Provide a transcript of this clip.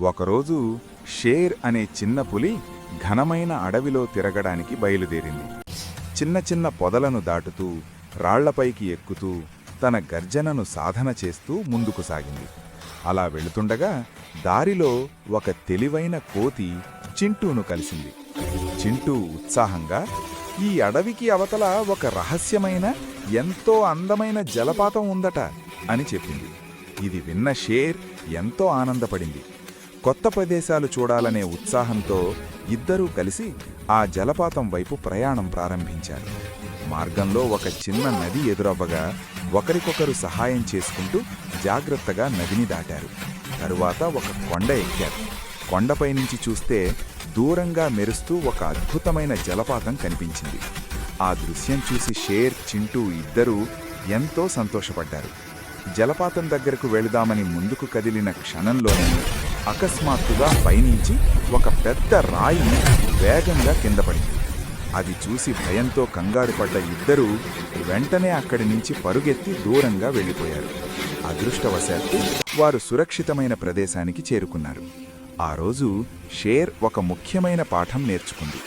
ఒకరోజు షేర్ అనే చిన్న పులి ఘనమైన అడవిలో తిరగడానికి బయలుదేరింది. చిన్న చిన్న పొదలను దాటుతూ రాళ్ళపైకి ఎక్కుతూ తన గర్జనను సాధన చేస్తూ ముందుకు సాగింది. అలా వెళుతుండగా దారిలో ఒక తెలివైన కోతి చింటూను కలిసింది. చింటూ ఉత్సాహంగా ఈ అడవికి అవతల ఒక రహస్యమైన ఎంతో అందమైన జలపాతం ఉందట అని చెప్పింది. ఇది విన్న షేర్ ఎంతో ఆనందపడింది. కొత్త ప్రదేశాలు చూడాలనే ఉత్సాహంతో ఇద్దరూ కలిసి ఆ జలపాతం వైపు ప్రయాణం ప్రారంభించారు. మార్గంలో ఒక చిన్న నది ఎదురవ్వగా ఒకరికొకరు సహాయం చేసుకుంటూ జాగ్రత్తగా నదిని దాటారు. తరువాత ఒక కొండ ఎక్కారు. కొండపై నుంచి చూస్తే దూరంగా మెరుస్తూ ఒక అద్భుతమైన జలపాతం కనిపించింది. ఆ దృశ్యం చూసి షేర్ చింటూ ఇద్దరూ ఎంతో సంతోషపడ్డారు. జలపాతం దగ్గరకు వెళదామని ముందుకు కదిలిన క్షణంలోనే అకస్మాత్తుగా పైనుంచి ఒక పెద్ద రాయి వేగంగా కింద పడింది. అది చూసి భయంతో కంగారు పడ్డ ఇద్దరూ వెంటనే అక్కడి నుంచి పరుగెత్తి దూరంగా వెళ్ళిపోయారు. అదృష్టవశాత్తు వారు సురక్షితమైన ప్రదేశానికి చేరుకున్నారు. ఆ రోజు షేర్ ఒక ముఖ్యమైన పాఠం నేర్చుకుంది.